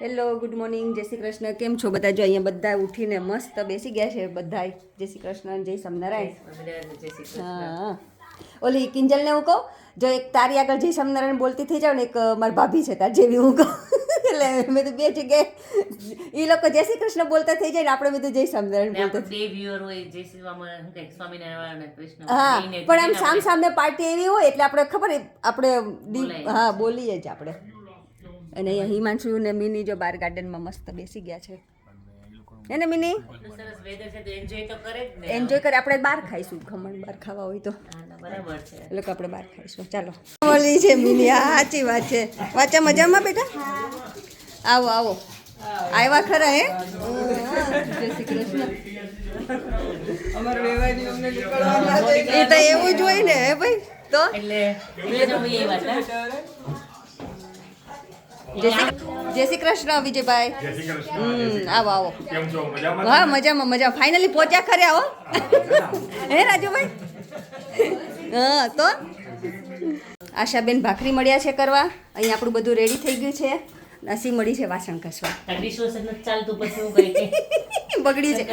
Hello good morning જય શ્રી કૃષ્ણ. કેમ છો બધા? જો અહીંયા બધા ઉઠીને મસ્ત બેસી ગયા છે બધા જય શ્રી કૃષ્ણ જય સ્વામિનારાયણ. હા. ઓલી કિંજલને હું કહું જો એક તારી આગળ જય સ્વામિનારાયણ બોલતી થઈ જાવ ને એક મારી ભાભી છે તાર જેવી હું કહું. એટલે મેં તો બે જગ્યાએ એ લોકો જય શ્રી કૃષ્ણ બોલતા થઈ જાય ને આપણે બધું જય સ્વામિનારાયણ બોલતા બે viewer હોય જય શ્રી રામ શું કહે, સ્વામિનારાયણ કૃષ્ણ હા પણ આમ સામ સામે પાર્ટી એવી હોય એટલે આપણે ખબર આપણે હા બોલીએ જ આપણે. અને અહીંયા હિમાંશુ ને મિની જો બાર ગાર્ડનમાં મસ્ત બેસી ગયા છે. એને મિની? એન્જોય કરે આપણે બહાર ખાઈશું. ખમણ બહાર ખાવા હોય તો. એટલે લોકો આપણે બહાર ખાઈશું. ચાલો. ઓલી છે મિની. આ સાચી વાત છે. વાચા મજામાં બેટા? આવો આવો. આવ્યા ખરા હે? જય શ્રી કૃષ્ણ. એ તો એવું જ હોય ને હે ભાઈ? તો? એટલે જય શ્રી કૃષ્ણ વિજયભાઈ. હમ આવો આવો. કેમ છો? મજામાં હા મજામાં મજા ફાઇનલી પહોંચ્યા ખરે આવો. હે રાજુભાઈ? હા તો? આશાબેન ભાખરી મળ્યા છે કરવા. અહીં આપણું બધું રેડી થઈ ગયું છે. નસી મળી છે વાસણ ઘસવા. ચાલતું પછી હું કઈ કે બગડી થઈ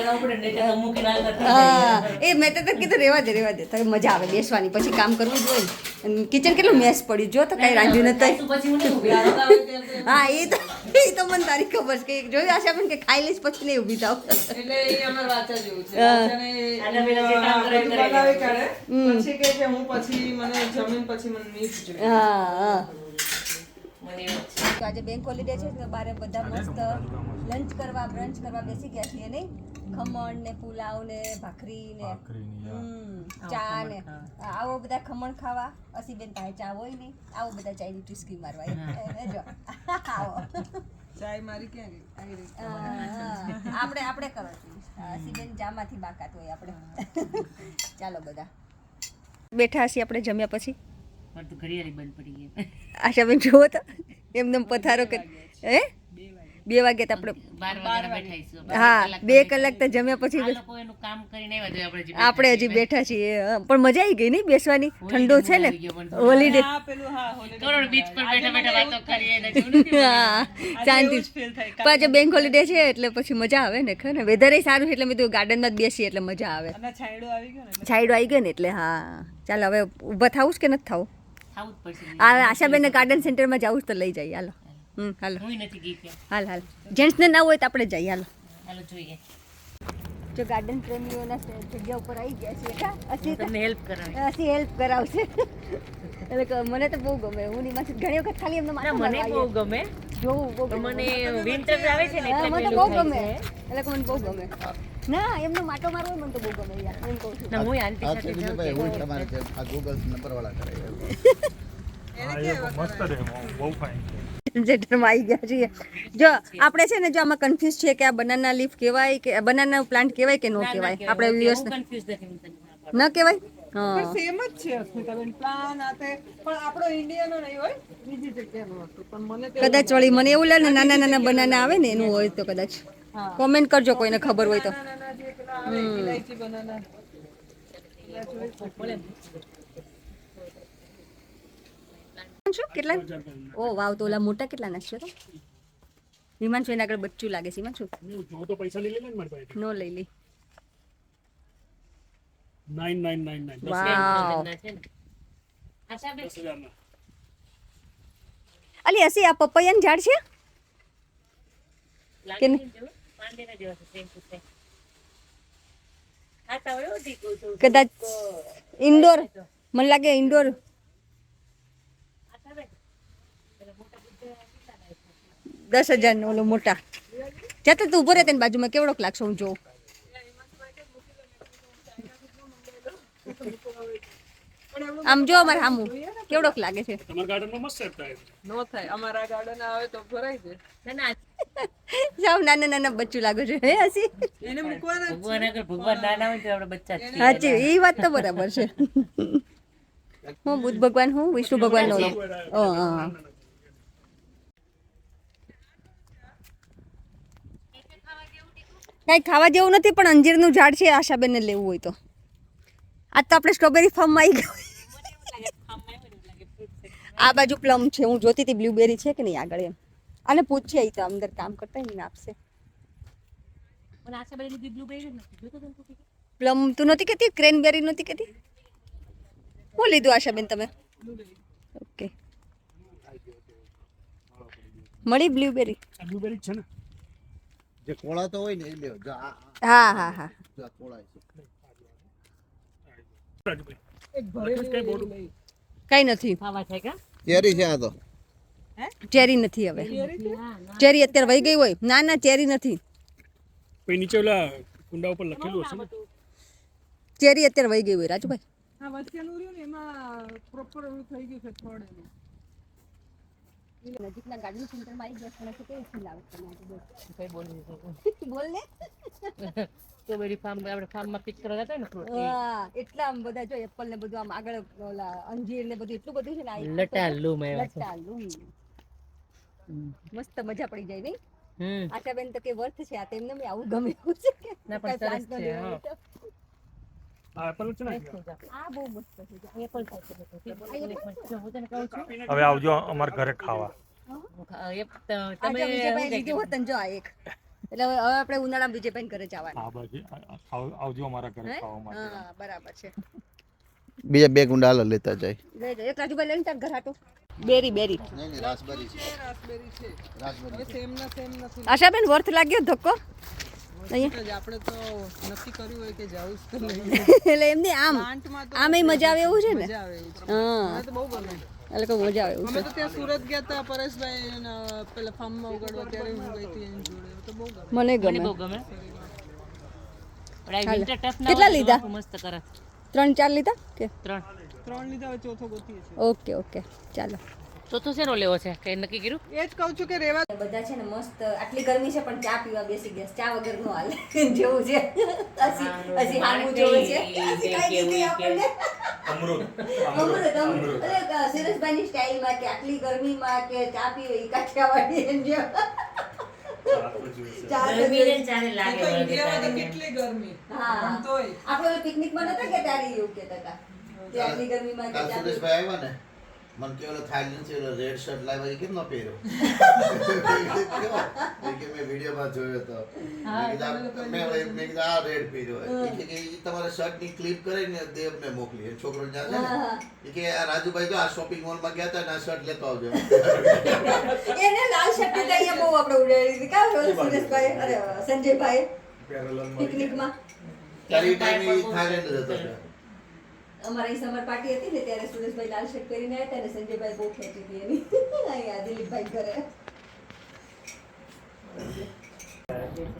હા એ મેં તો કીધું રેવા દે રેવા દે. તો મજા આવે બેસવાની. પછી કામ કરવું જોઈએ ને અને કિચન કેટલું મેસ પડ્યું જો તો કઈ રાંધ્યું નથી હું એ તો એ તો મને તારી ખબર છે. કે જોયું પણ કે ખાઈ લઈશ પછી નહીં ઊભી થાવ. એટલે એ અમારે વાંચા જેવું છે. હા. હું. તો આજે બેંક હોલિડે છે તો બારે બધા મસ્ત લંચ કરવા બ્રંચ કરવા બેસી ગયા છીએ નહીં? ખમણ ને પુલાવ ને ભાખરી ને ચા ને. આવો બધા ખમણ ખાવા. અસીબેન પાસે ચા હોય નહીં. આવો બધા ચાયની ચુસ્કી મારવા. જો. આવો. ચાય મારી ક્યાં ગઈ. આપણે આપણે કરવાનું અસીબેન ચામાંથી બાકાત હોય આપણે. ચાલો બધા. બેઠા છીએ આપણે જમ્યા પછી. મારે તો ઘડિયાળી બંધ પડી ગઈ. આશાબેન જુઓ તો. એમને પથારો કે હે? બે વાગે તો આપણે હા બે કલાક તો જમ્યા પછી આ લોકો એનું કામ કરીને આવ્યા તો આપણે આપણે હજી બેઠા છીએ. પણ મજા આવી ગઈ નહીં બેસવાની? ઠંડો છે ને? પણ. હોલિડે હા પેલું હા holiday. કરોડ બીચ પર બેઠા બેઠા વાતો કરીએ ને જેવું નથી હા શાંતિ. પાછો બેંક હોલીડે છે એટલે પછી મજા આવે ને ખરે ને? વેધર સારું છે એટલે મેં તો ગાર્ડનમાં જ બેસીએ એટલે મજા આવે. અને છાંયડો આવી ગયો ને એટલે છાયડો આવી ગયો ને એટલે હા. ચાલ હવે ઊભા થવું કે નથી થવું ખાવું જ પડશે આ આશાબેનને ગાર્ડન સેન્ટરમાં જવું તો લઈ જઈએ હાલો. હમ હાલો. હું નથી ગઈ હાલ હાલ. જેન્ટ્સને ના હોય તો આપણે જઈએ. હાલો. હાલો જોઈએ. જો ગાર્ડન પ્રેમીઓના જગ્યા ઉપર આવી ગયા છે કા અસી તમને હેલ્પ કરાવી અસી હેલ્પ કરાવશે. એટલે મને તો બહુ ગમે. હું ની માસી ઘણી વખત ખાલી એમને ના મને બહુ ગમે. જોવું બહુ ગમે. મને વિન્ટર આવે છે ને એટલે મને બહુ ગમે. એટલે મને બહુ ગમે. ના એમનો માટો મારવો મને તો બહુ ગમે યાર હું કહું છું. ના હું આંટી સાથે છે જાઉં ભાઈ હું તમારે આ ગૂગલ નંબર વાળા કરે મસ્ત છે બહુ ફાઈન છે. જેટરમાં આવી ગયા છીએ. જો આપણે છે ને જો આમાં કન્ફ્યુઝ છે કે આ બનાના લીફ કહેવાય કે બનાના પ્લાન્ટ કહેવાય કે ન કહેવાય. આપણે વ્યુઅર્સ ના કહેવાય? હા. સેમ જ છે અસ્મિતાબેન પ્લાન આ પણ આપણો ઇન્ડિયાનો નહીં હોય બીજી જગ્યાનો હશે પણ મને કદાચ વળી મને એવું લાગે ને નાના નાના બનાના આવે ને એનું હોય તો કદાચ. કોમેન્ટ કરજો કોઈને ખબર હોય તો. નાના જે પેલા આવે ઇલાયચી બનાના શું કેટલા? ઓ વાવ તો ઓલા મોટા કેટલા નાખશો તો? હિમાંશુ એના આગળ બચ્ચું લાગે છે હિમાંશુ જો તો પૈસા લઈ લે ને મારી પાસે. નો લઈ લે. વાવ. છે. આશા અલી હસી આ પપૈયાનું ઝાડ છે? કે? છે. કદાચ ઇન્ડોર. મને લાગે ઇન્ડોર આશા બેન, દસ હજાર નો ઓલો મોટા. જતો તું ઊભો રહે તેની બાજુમાં કેવડોક લાગશે હું જોઉં. આમ જો અમારે આમું કેવડોક લાગે છે. તમારા ગાર્ડનમાં મસ્ત થાય. નો થાય અમારા ગાર્ડન આવે તો ભરાઈ જાય ના, ના, સાવ નાના નાના બચ્ચું લાગે છે. હે હસી? એને મૂકવાના ભગવાન આગળ ભગવાન નાના હોય તો આપણે બચ્ચા સાચી એ વાત તો બરાબર છે. હું બુદ્ધ ભગવાન હું વિષ્ણુ ભગવાન નો હા. કઈ ખાવા જેવું નથી પણ અંજીરનું ઝાડ છે આશાબેનને લેવું હોય તો. આજ તો આપણે સ્ટ્રોબેરી ફાર્મમાં આવી ગયા. આ બાજુ પ્લમ છે હું જોતી હતી બ્લુબેરી છે કે નહીં આગળ એમ. અને પૂછીએ તો અંદર કામ કરતા એને આપશે. પ્લમ તું નહોતી કહેતી ક્રેનબેરી નહોતી કહેતી શું લીધું આશાબેન તમે? ઓકે મળી બ્લુબેરી આ બ્લુબેરી છે ને? જે કોળાતો હોય ને એ લ્યો જો આ હા હા હા. જો કોળા છે. રાજુભાઈ એક ભરેલી કઈ નથી. ચેરી છે કે? કેરી છે આ તો. ચેરી નથી હવે. ચેરી અત્યારે વહી ગઈ હોય. ના ના ચેરી નથી. કોઈ નીચે ઓલા કુંડા ઉપર લખેલું હશે ચેરી અત્યારે વહી ગઈ હોય રાજુભાઈ. હા વચ્ચેનું રહ્યું ને એમાં પ્રોપર થઈ ગયું છે થોડે નજીકના ગાર્ડન સેન્ટરમાં આવી ગયા છે કેવી ફીલ આવે તમને કઈ બોલી શકું બોલ. ને સ્ટ્રોબેરી ફાર્મ આપણે ફાર્મમાં પિક કરવા જતા ને fruit, હા એટલા આમ બધા જો એપલ ને બધું આમ આગળ ઓલા અંજીર ને બધું એટલું બધું છે ને આ એ એક લટાલું મસ્ત મજા પડી જાય નહીં આશાબેન તો કે વર્થ છે આ તેમને આવું ગમે એવું છે ના, પણ સરસ છે, હવે આવજો અમારા ઘરે ખાવા. એટલે હવે આપણે વિજયભાઈ ઘરે જવાનું. બાજુ આ- આવ- આવજો અમારા ઘરે ખાવા માટે. બરાબર છે. બીજા બે ગુંડા હાલો લેતા જાય. એક રાજુભાઈ લઈને ત્યાં ઘર હાટું. બેરી બેરી. આશાબેન વર્થ લાગ્યો ધક્કો? આપણે તો નક્કી કર્યું હોય કે જાવું જ નહીં. એટલે એમને આમ આમે મજા આવે એવું છે ને? હા. તો બહુ ગમે. એટલે કોઈ મજા આવે એવું અમે છે. તો ત્યાં સુરત ગયા હતા પરેશભાઈ પેલા ફાર્મમાં ઉગાડવા ત્યારે હું ગઈ હતી એની જોડે. તો બહુ ગમે. મને ગમે. બહુ ગમે. કેટલા લીધા? મસ્ત કરે. ત્રણ ચાર લીધા કે? ત્રણ. ત્રણ લીધા હવે ચોથો ગોતીએ છે ઓકે ઓકે. ચાલો. ચોથો શેનો લેવો છે? કઈ નક્કી કર્યું? એ જ કહું છું કે રેવા બધા છે ને મસ્ત આટલી ગરમી છે પણ ચા પીવા બેસી ગયા ચા વગર નો હાલ. જેવું છે. હસી હસી હાલવું જેવું છે. અમૃત અમૃત, અમૃત. એટલે, કે આટલી ગરમીમાં કે ચા પીવી એ કાઠિયાવાડી એમ જેમ. ચા તો ગરમીને ચાલે લાગે તો વળગે ઇન્ડિયામાં તો તારે. કેટલી ગરમી. હા. પણ આપણે ઓલી પિકનિકમાં નતા કે ત્યારે એવું કેતા હતા? કે આટલી. સુરેશભાઈ આવ્યા ને? મને કે ઓલો થાઈલેન્ડ છે ઓલો રેડ શર્ટ લાવ્યા. એ કેમ ન પહેર્યો? એ કે મેં વિડીયોમાં જોયો તો. મેં કીધું આ- રેડ પહેર્યો. એ કે ઈ તમારા શર્ટની ક્લિપ કરીને દેવને મોકલી. એ છોકરો ત્યાં એ કે આ રાજુભાઈ જો આ શોપિંગ મોલમાં ગયા હતા ને આ શર્ટ લેતો આવજો. એને લાલ શર્ટની અહીંયા બહુ આપણે ઉડાડી દીધી. કા સુરેશભાઈ? અરે સંજયભાઈ પિકનિકમાં ત્યારે એ થાઈલેન્ડ હતો અમારી અહીં સમર પાર્ટી હતી ને ત્યારે સુરેશભાઈ લાલ શર્ટ પહેરીને આવ્યા હતા સંજયભાઈ બહુ ખેંચી હતી એની. અહીંયા દિલીપભાઈ ઘરે.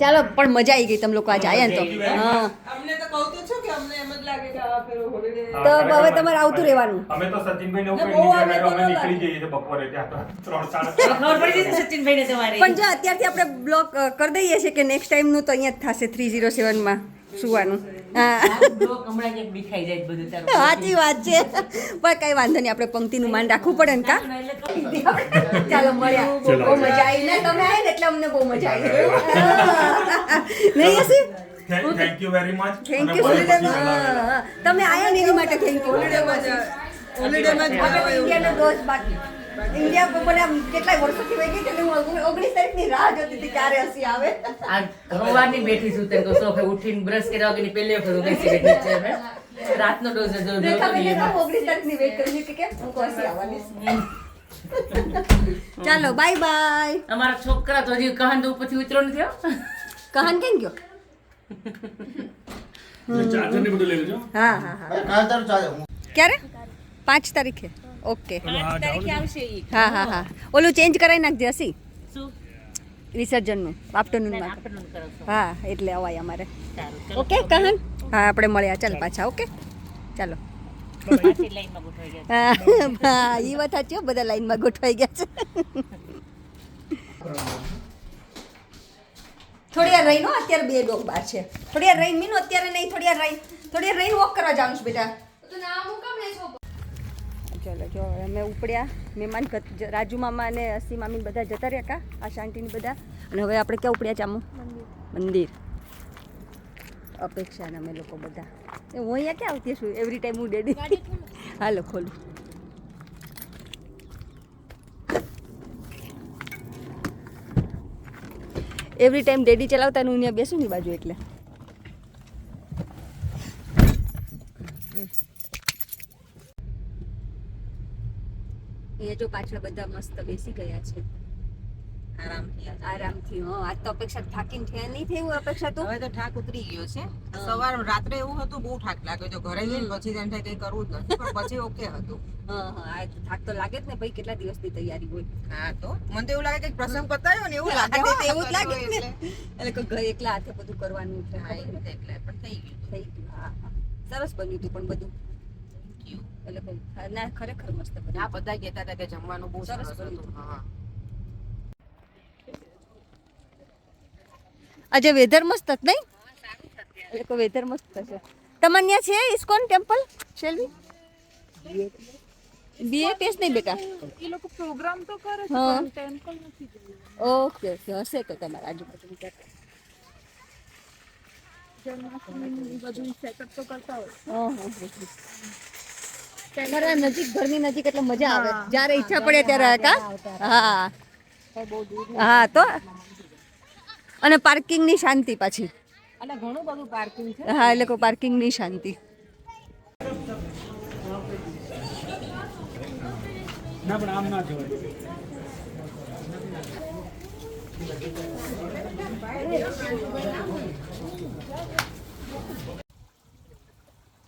ચાલો પણ મજા આવી ગઈ તમે લોકો આજે આવ્યા ને તો. હા. અમને તો કહું તો છું કે અમને એમ જ લાગે કે આ પેલો હોલિડે તો હવે તમારે આવતું રહેવાનું. અમે તો સચિનભાઈ ને ને ન નીકળી જઈએ છે બપોરે ત્યાં તો ત્રણ સાડા ખબર પડી જશે સચિનભાઈ ને તમારી. પણ જો અત્યારથી આપણે બ્લોક કરી દઈએ છીએ કે નેક્સ્ટ ટાઈમનું તો અહીંયા જ થશે થ્રી ઝીરો સેવનમાં સુવાનું. સાચી વાત છે. પણ કઈ વાંધો નહીં આપણે પંક્તિનું માન રાખવું પડે ને કા? ચાલો મળ્યા. બહુ મજા આવી ને? તમે આવી ને એટલે અમને બહુ મજા આવી. નહીં હસી? Thank you very much thank you તમે આયા ને એની માટે થેન્ક યુ હોલિડેમાં હોલિડેમાં જ બાકી. ઇન્ડિયા પર મને આમ વર્ષોથી વહી ગઈ છે હું ઓગણીસ તારીખની રાહ જોતી હતી ક્યારે હસી આવે. આ સવારની બેઠી છું તને કહું સોફે ઉઠીને બ્રશ કર્યા વગરની પહેલી વખત હું બેઠી છે હવે. રાતનો ડોઝ જો રેખા બેને તો ઓગણીસ તારીખની વેઇટ કરી હતી કે હું હસી આવવાની ચાલો બાય બાય અમારા છોકરા તો હજી કહન તો ઉપરથી ઉતરો નથી કહન કહાન કેમ ગયો? ચાર્જર ને બધું લેજો. હા હા હા. કાલ તારું ચાલે હું. ક્યારે? પાંચ તારીખે. ઓકે. હા હા હા ઓલું ચેન્જ કરાવી નાખજે હસી. વિસર્જનનું આફ્ટરનૂનમાં આફ્ટરનૂન હા એટલે અવાય અમારે. ઓકે કહન? હા આપણે મળ્યા. ચાલ પાછા ઓકે? ચાલો. હા હા એ વાત સાચી બધા લાઈનમાં ગોઠવાઈ ગયા છે. થોડી વાર રહીનો અત્યારે બે ડોગ બાર છે. થોડી વાર રહીને મીનો અત્યારે નહીં થોડી વાર રહી થોડી વાર રહીને વોક કરવા જાઉં છું બેટા. ચલો જો અમે ઉપડ્યા. મહેમાન રાજુ મામા અને અસી મામી બધા જતા રહ્યા કા? આ શાંતિની બધા. અને હવે આપણે ક્યાં ઉપડ્યા ચામુ? મંદિર. અપેક્ષા અમે લોકો બધા. એ હું અહીંયા ક્યાં આવતી છું એવરી ટાઈમ હું ડેડી હાલો ખોલું. એવરી ટાઈમ ડેડી ચલાવતા ને હું અહીંયા બેસું ની બાજુ એટલે. અહીંયા જો પાછળ બધા મસ્ત બેસી ગયા છે. આરામથી આરામથી હા આજ તો અપેક્ષા થાકીને થયા નહીં થયું અપેક્ષા તો. હવે તો ઠાક ઉતરી ગયો છે. સવાર રાત્રે એવું હતું બહુ ઠાક લાગ્યો તો ઘરે જઈને પછી તેમ થાય કઈ કરવું જ નથી પણ પછી ઓકે હતું. હા હા આ થાક તો લાગે જ ને ભાઈ કેટલા દિવસની તૈયારી હોય. હા તો મને તો એવું લાગે કે પ્રસંગ પતાયો ને એવું લાગે. એવું જ લાગે ને. એટલે. કે ઘરે એકલા હાથે બધું કરવાનું છે. એટલે પણ થઈ ગયું. થઈ ગયું હા. સરસ બન્યું હતું પણ બધું. એટલે કહું, હા, ના ખરેખર મસ્ત આ બન્યું બધા કહેતા હતા કે જમવાનું બહુ સરસ સરસ બન્યું. હતું. હા. આજે વેધર મસ્ત જ નહીં? એટલે કોઈ વેધર મસ્ત છે તમારે ત્યાં છે ઇસ્કોન ટેમ્પલ શેલવી? બીએપીએસ નહીં બેટા? એ લોકો પ્રોગ્રામ તો કરે છે હા. પણ ટેમ્પલ નથી જોયું ઓકે ઓકે હશે તો તમારા આજુબાજુ ક્યાંક. જન્માષ્ટમી બધું સેટઅપ તો કરતા હોય. હા, હા, હા. તમારા નજીક ઘરની નજીક એટલે મજા આવે. જ્યારે ઈચ્છા પડે ત્યારે કા હા. હા તો? અને પાર્કિંગની શાંતિ પાછી. અને ઘણું બધું પાર્કિંગ છે. હા એટલે કહું પાર્કિંગની શાંતિ. ના પણ આમ ના જોવાય.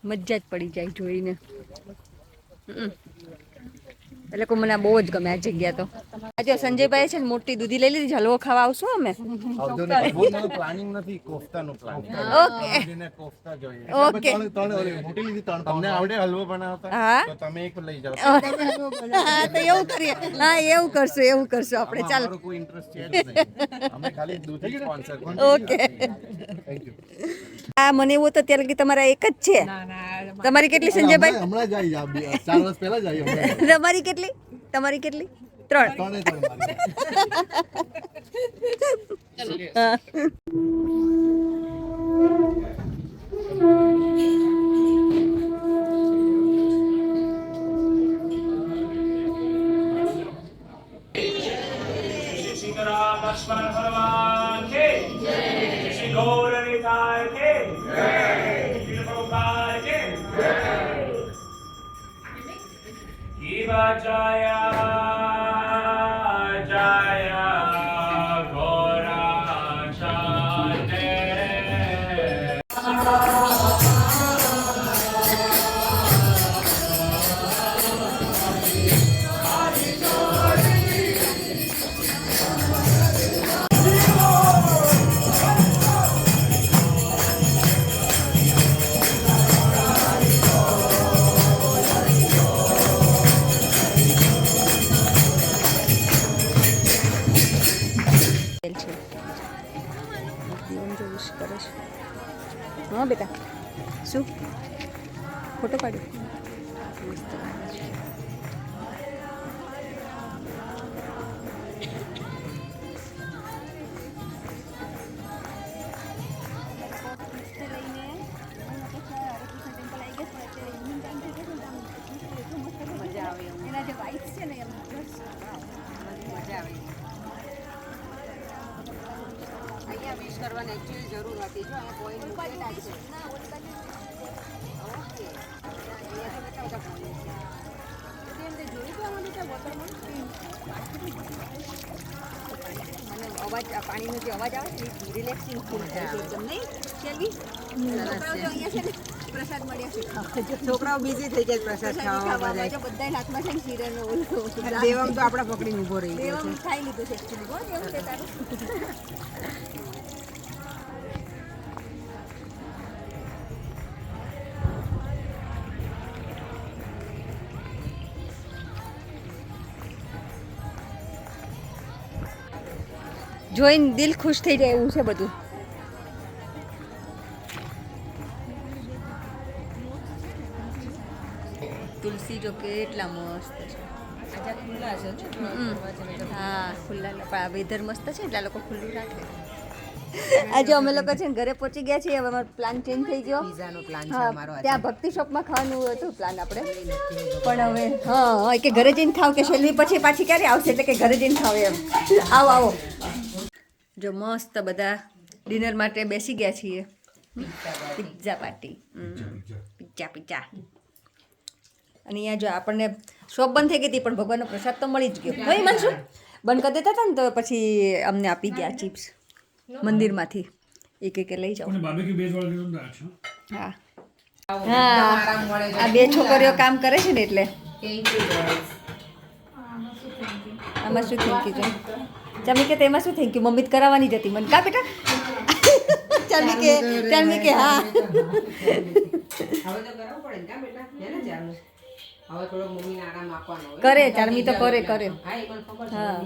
મજા જ પડી જાય જોઈને. એટલે મને બહુ જ ગમે આ જગ્યા તો. આજે સંજયભાઈ છે ને મોટી દૂધી લઈ લીધી હલવો ખાવા આવશું અમે? પ્લાનિંગ નથી કોફતાનું પ્લાનિંગ ઓકે. કોફતા જોઈએ. ઓકે. મોટી લીધી તમને આવડે હલવો બનાવતા? હા. તો તમે એક લઈ જાઓ. હા તો એવું કરીએ. હા એવું કરશું એવું કરશું આપણે. ચાલો. કોઈ ઇન્ટરેસ્ટ છે જ નહીં. અમે ખાલી દૂધી સ્પોન્સર ઓકે. હા મને એવું તો અત્યારે તમારા એક જ છે. તમારી કેટલી સંજયભાઈ? હમણાં જ આવી આ બે- ચાર વર્ષ પહેલા જાય તમારી કેટલી? તમારી કેટલી? ત્રણ. ત્રણે અહીંયા કરવાની એકચ્યુઅલી જરૂર હતી. જો અહીંયા કોઈ મૂકેલા છે ઓકે. અહીંયાથી છે જોયું વોટરમાં મને અવાજ પાણીનો જે અવાજ આવે છે રિલેક્સિંગ ફીલ થાય છે એકદમ નહીં? શેલવી અહીંયા છે ને પ્રસાદ મળ્યા છે. ખાવા છોકરાઓ બીજી થઈ જાય પ્રસાદ પ્રસાદ ખાવા ખાવામાં બધા જો બધા હાથમાં છે ને શીરાનો ઓલો. દેવમ તો આપણા પકડીને ઊભો રહી ગયો દેવમ ખાઈ લીધું છે એક્ચ્યુઅલી બોલ એવું છે તારું? જોઈને દિલ ખુશ થઈ જાય એવું છે બધું. જો કેટલા મસ્ત છે. હા ખુલ્લા વેધર મસ્ત છે એટલે લોકો ખુલ્લું રાખે. આજે અમે લોકો છે ને ઘરે પહોંચી ગયા છીએ હવે અમારો પ્લાન ચેન્જ થઈ ગયો. પ્લાન અમારો ત્યાં ભક્તિ શોપમાં ખાવાનું હતું પ્લાન આપણે. પણ હવે હા કે ઘરે જઈને ખાવ કે શેલવી પછી પાછી ક્યારે આવશે? એટલે કે ઘરે જઈને ખાવ એમ. આવો આવો. જો મસ્ત બધા ડિનર માટે બેસી ગયા છીએ. પિઝા પાર્ટી પિઝા પિઝા અને અહીંયા જો આપણને શોપ બંધ થઈ ગઈ હતી પણ ભગવાનનો પ્રસાદ તો મળી જ ગયો. ભાઈ માનશું બંધ કરી દેતા હતા ને તો પછી અમને આપી ગયા ચિપ્સ મંદિરમાંથી. એક એક લઈ જાઓ. હા. હા. આ બે છોકરીઓ કામ કરે છે ને એટલે. આમાં શું થેન્ક યુ ચામી? કે તેમાં શું થેન્ક યુ મમ્મી જ કરાવવાની જ હતી. મને કા બેટા? ચામી કે ચામી કે હા. હવે તો કરાવવું પડે ને કા બેટા? એને ચાલુ. હવે થોડો મમ્મીને આરામ આપવાનો. કરે, ચારમી તો કરે, કરે. હા એ પણ ખબર છે હા.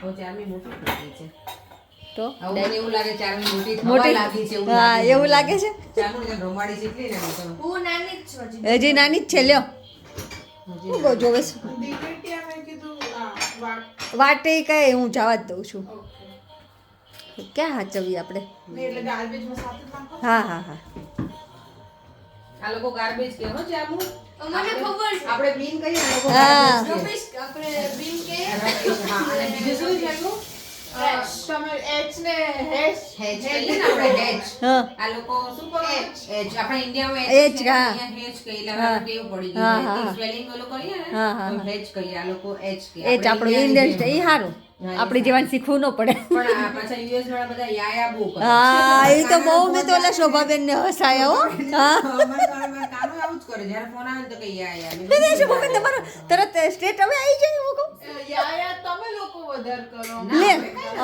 હવે ચારમી મોટી થઈ છે. તો? હવે એવું લાગે ચારમી મોટી મોટી? લાગી છે એવું હા એવું લાગે છે? ચારમી રમાડી છે એટલી ને આમ હું નાની જ છું હજી. હજી નાની જ છે લ્યો. હું કહું જોવે છે. વાટ. વાટે કઈ હું જવા જ દઉં છું. ક્યાં હાચવીએ આપણે? ને એટલે ગાર્બેજમાં સાથે જ નાખો? હા હા હા. આ લોકો ગાર્બેજ કે હો જામુ અમને ખબર છે. આપણે બીન કહીએ આ લોકો ગાર્બેજ આપણે બિન કે હા, અને બીજું શું છે એમનું? તમે એચ ને હેશ હેજ કહીએ ને આપણે હેજ. આ લોકો શું કહે? હેજ આપણે ઇન્ડિયામાં હેજ છે, હા. અહીંયા હેજ કહીએ. એટલે હા. હવે પડી હા, સ્પેલિંગ ઓલું કરીએ ને હા, હા, તો હા. હેજ કહીએ. આ લોકો એચ કહે એ જ આપણું ઇન્ડિયન એ સારું આપણી જેવાને શીખવું ન પડે. પણ આ પાછા યુએસ વાળા બધા યાયા બહુ કરે. હા એ તો બહુ મેં તો ઓલા શોભાબેન ને હસાયા હો. હા. અમારે કામ- કામ આવું જ કરે. જ્યારે ફોન આવે તો કે યાયા મેં નહીં, નહીં, શોભાબેન તમારો તરત સ્ટેટ હવે આવી જાય હું કહું યા યા તમે લોકો વધારે કરો. લે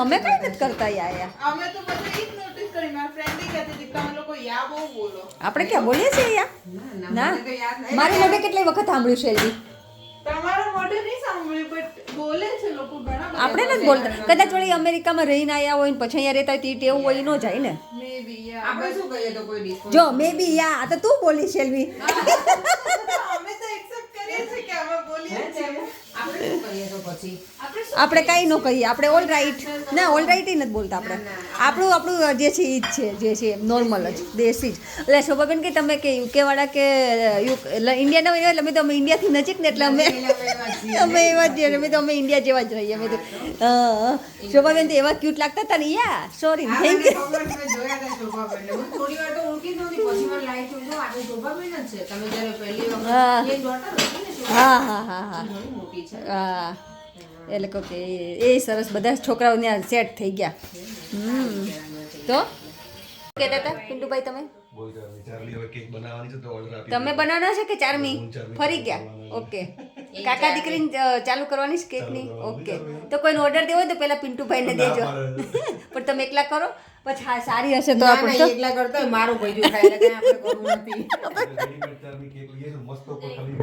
અમે કઈ નથી કરતા યાયા. અમે તો બધા ઈ નોટિસ કરી. મારી ફ્રેન્ડ કહેતી હતી તમે લોકો યા બહુ બોલો. આપણે ક્યાં બોલીએ છીએ યા ના, ના મને તો યાદ નહીં. મારી મોઢે કેટલી વખત સાંભળ્યું છે એલવી તમારા મોઢે નહીં સાંભળ્યું બટ બોલે છે લોકો ઘણા બધા આપણે નથી બોલતા. કદાચ વળી અમેરિકામાં રહીને આવ્યા હોય ને પછી અહીંયા રહેતા હોય તો ઈ ટેવ હોય ઈ ન જાય ને. મે યા આપણે શું કહીએ તો કોઈ ડિસ્કો જો મે બી યા આ તો તું બોલી શેલવી. અમે તો એક્સેપ્ટ કરીએ છીએ કે અમે બોલીએ છીએ. આપણે આપણે કાંઈ ન કહીએ આપણે ઓલ રાઈટ ના ઓલ રાઈટ નથી બોલતા આપણે. આપણું આપણું જે છે એ જ છે જે છે નોર્મલ જ દેશી જ. એટલે શોભાબેન કે તમે કે યુકેવાળા કે યુ- ઇન્ડિયાના હોય એટલે અમે તો અમે ઇન્ડિયાથી નજીક ને એટલે અમે અમે એવા જ છીએ. અમે તો અમે ઇન્ડિયા જેવા જ રહીએ અમે તો શોભાબેન તો એવા ક્યુટ લાગતા હતા ને યા સોરી થેન્ક યુ. હું. હા. હા હા. હા એટલે કહું કે એ- એ સરસ, બધા છોકરાઓ ત્યાં સેટ થઈ ગયા. હમ. તો? કહેતા હતા? પિન્ટુભાઈ, તમે? ચાર્લી હવે કેક બનાવવાની છે તો ઓર્ડર આપી તમે બનાવના છે કે ચારમી? ફરી ગયા? ઓકે. કાકા દીકરીને ચાલુ કરવાની છે કેકની? ઓકે. તો કોઈને ઓર્ડર દેવો હોય તો પહેલા પિન્ટુભાઈને દેજો. પણ તમે એકલા કરો. પછી હા સારી હશે તો આપણે તો. એકલા કરતા હોય, મારું ભૈજું ખાય એટલે કાંઈ આપણે કરવું નથી લઈએ ને મસ્ત ઉપર ખાલી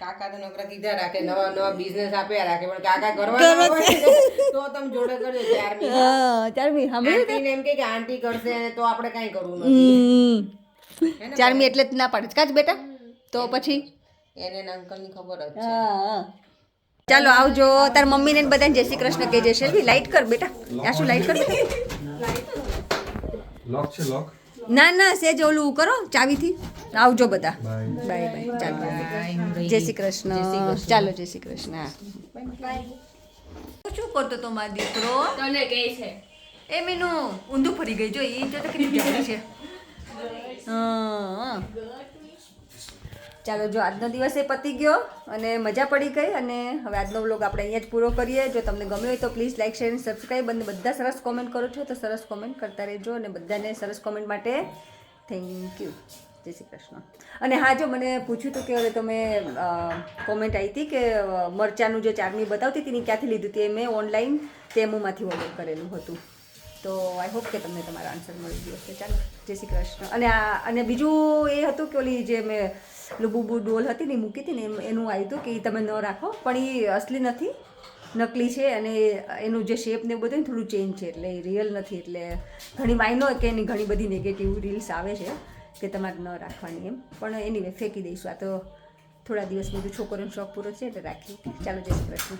કાકા તો નોકરા કીધા રાખે નવા નવા બિઝનેસ આપ્યા રાખે પણ કાકા કરવા તો તમે જોડે કરજો ચાર મી હા ચારમી સાંભળ્યું આંટીને એમ કે કે આંટી કરશે અને તો આપણે કાંઈ કરવું નથી. ચારમી એટલે જ ના પાડે. કાચ બેટા? તો પછી? એને અંકલ અંકલની ખબર જ છે. ચાલો આવજો. તાર મમ્મીને ને બધાને જય શ્રી કૃષ્ણ કહેજે શેલ્વી લાઈટ કર બેટા. આ શું લાઈટ કર બેટા? લોક છે લોક ના ના સેજ ઓલું કરો ચાવીથી. આવજો બધા. બાય બાય ચાલો. જય શ્રી કૃષ્ણ. ચાલો જય શ્રી કૃષ્ણ. શું કરતો તો મારો દીકરો? તને કહે છે. એ મીનુ ઊંધું ફરી ગઈ. જો એ તો કેટલી છે. હા. ચાલો જો આજનો દિવસ એ પતી ગયો અને મજા પડી ગઈ અને હવે આજનો વ્લોગ આપણે અહીંયા જ પૂરો કરીએ. જો તમને ગમ્યો હોય તો પ્લીઝ લાઇક શેર અને સબસ્ક્રાઈબ અને બધા સરસ કોમેન્ટ કરો છો તો સરસ કોમેન્ટ કરતા રહેજો અને બધાને સરસ કોમેન્ટ માટે થેન્ક યુ જય શ્રી કૃષ્ણ. અને હા, જો મને પૂછ્યું હતું કે હવે તમે કોમેન્ટ આવી હતી કે મરચાંનું જે ચારમી બતાવતી હતી ક્યાંથી લીધું એ મેં ઓનલાઈન તેમુમાંથી ઓર્ડર કરેલું હતું. તો આઈ હોપ કે તમને તમારો આન્સર મળી ગયો છે ચાલો, જય શ્રી કૃષ્ણ. અને આ, અને બીજું એ હતું કે ઓલી જે મેં લુબુબુ ડોલ હતી ને મૂકી હતી ને એમ- એનું આવ્યું હતું કે એ તમે ન રાખો. પણ એ અસલી નથી. નકલી છે અને એનું જે શેપ ને બધું થોડું ચેન્જ છે એટલે એ રિયલ નથી. એટલે ઘણી માઇનો કે એની ઘણી બધી નેગેટિવ રીલ્સ આવે છે કે તમારે ન રાખવાની એમ. પણ એની ફેંકી દઈશું. આ તો થોડા દિવસ બધું છોકરોનો શોખ પૂરો છે એટલે રાખી ચાલો, જય શ્રી કૃષ્ણ.